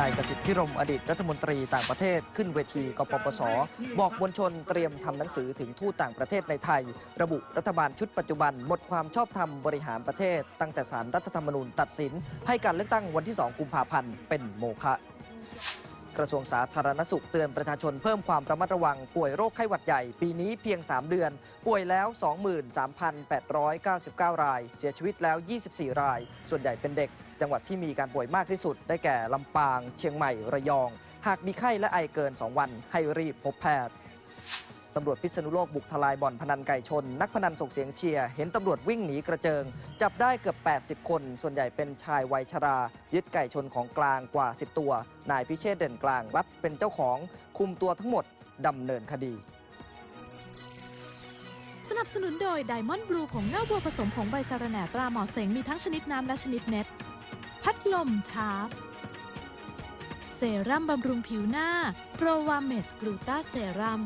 นายกสิทธิพิรมอดีตรัฐมนตรีต่างประเทศขึ้นเวทีกปปส บอกมวลชนเตรียมทำหนังสือถึงทูตต่างประเทศในไทย ระบุรัฐบาลชุดปัจจุบัน หมดความชอบธรรมบริหารประเทศ ตั้งแต่สารรัฐธรรมนูญตัดสิน ให้การเลือกตั้งวันที่ 2 กุมภาพันธ์เป็นโมฆะ กระทรวงสาธารณสุขเตือนประชาชนเพิ่มความระมัดระวังป่วยโรคไข้หวัดใหญ่ ปีนี้เพียง 3 เดือน ป่วยแล้ว 23,899 ราย เสียชีวิตแล้ว 24 ราย ส่วนใหญ่เป็นเด็ก จังหวัดที่มีการป่วยมากที่สุด ได้แก่ลำปาง เชียงใหม่ ระยอง หากมีไข้และไอเกิน 2 วันให้รีบพบแพทย์ ตำรวจพิษณุโลกบุกทลายบ่อนพนันไก่ชน นักพนันส่งเสียงเชียร์ เห็นตำรวจวิ่งหนีกระเจิง จับได้เกือบ 80 คน ส่วนใหญ่เป็นชายวัยชรา ยึดไก่ชนของกลางกว่า 10 ตัว นายพิเชษเด่นกลางรับเป็นเจ้าของ คุมตัวทั้งหมดดำเนินคดี สนับสนุนโดย Diamond Blue ผงเน่าบัวผสมผงใบสะระแหน่ตราหมอเสงมีทั้งชนิดน้ำและชนิดเม็ดพัดลมชาร์ปเซรั่มบำรุงผิวหน้า โปรวาเมดกลูตาเซรั่ม